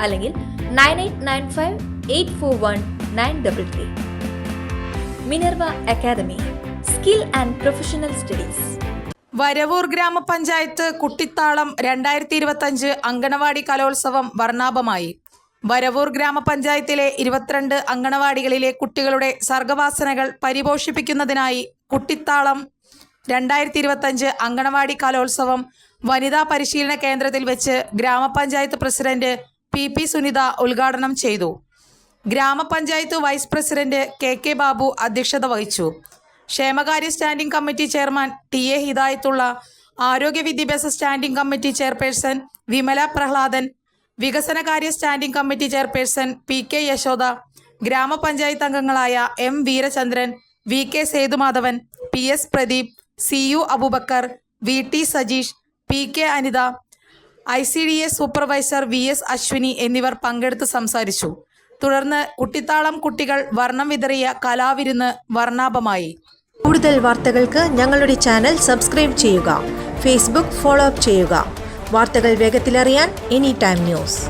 അല്ലെങ്കിൽ nine eight nine five eight four one nine double three. Minerva academy skill and professional studies. Varavoor ഗ്രാമപഞ്ചായത്ത് കുട്ടിത്താളം രണ്ടായിരത്തി ഇരുപത്തഞ്ച് അങ്കണവാടി കലോത്സവം വർണാഭമായി. വരവൂർ ഗ്രാമപഞ്ചായത്തിലെ ഇരുപത്തിരണ്ട് അങ്കണവാടികളിലെ കുട്ടികളുടെ സർഗവാസനകൾ പരിപോഷിപ്പിക്കുന്നതിനായി കുട്ടിത്താളം രണ്ടായിരത്തി ഇരുപത്തഞ്ച് അങ്കണവാടി കലോത്സവം വനിതാ പരിശീലന കേന്ദ്രത്തിൽ വെച്ച് ഗ്രാമപഞ്ചായത്ത് പ്രസിഡന്റ് പി പി സുനിത ഉദ്ഘാടനം ചെയ്തു. ഗ്രാമപഞ്ചായത്ത് vice president K K Babu അധ്യക്ഷത വഹിച്ചു. ക്ഷേമകാര്യ standing committee chairman T A Hidayathulla ആരോഗ്യ വിദ്യാഭ്യാസ standing committee chairperson Vimala Prahladan വികസനകാര്യ standing committee chairperson P K Yashoda ഗ്രാമപഞ്ചായത്ത് അംഗങ്ങളായ M Veerachandran V K Sethumadhavan P S Pradeep C U Aboobacker V T Sajeesh P K Anitha I C D S supervisor V S Aswini എന്നിവർ പങ്കെടുത്ത് സംസാരിച്ചു. തുടർന്ന് കുട്ടിത്താളം കുട്ടികൾ വർണം വിതറിയ കലാവിരുന്ന് വർണാഭമായി. കൂടുതൽ വാർത്തകൾക്ക് ഞങ്ങളുടെ ചാനൽ സബ്സ്ക്രൈബ് ചെയ്യുക. ഫേസ്ബുക്ക് ഫോളോ അപ്പ് ചെയ്യുക. വാർത്തകൾ വേഗത്തിലറിയാൻ എനി ടൈം ന്യൂസ്.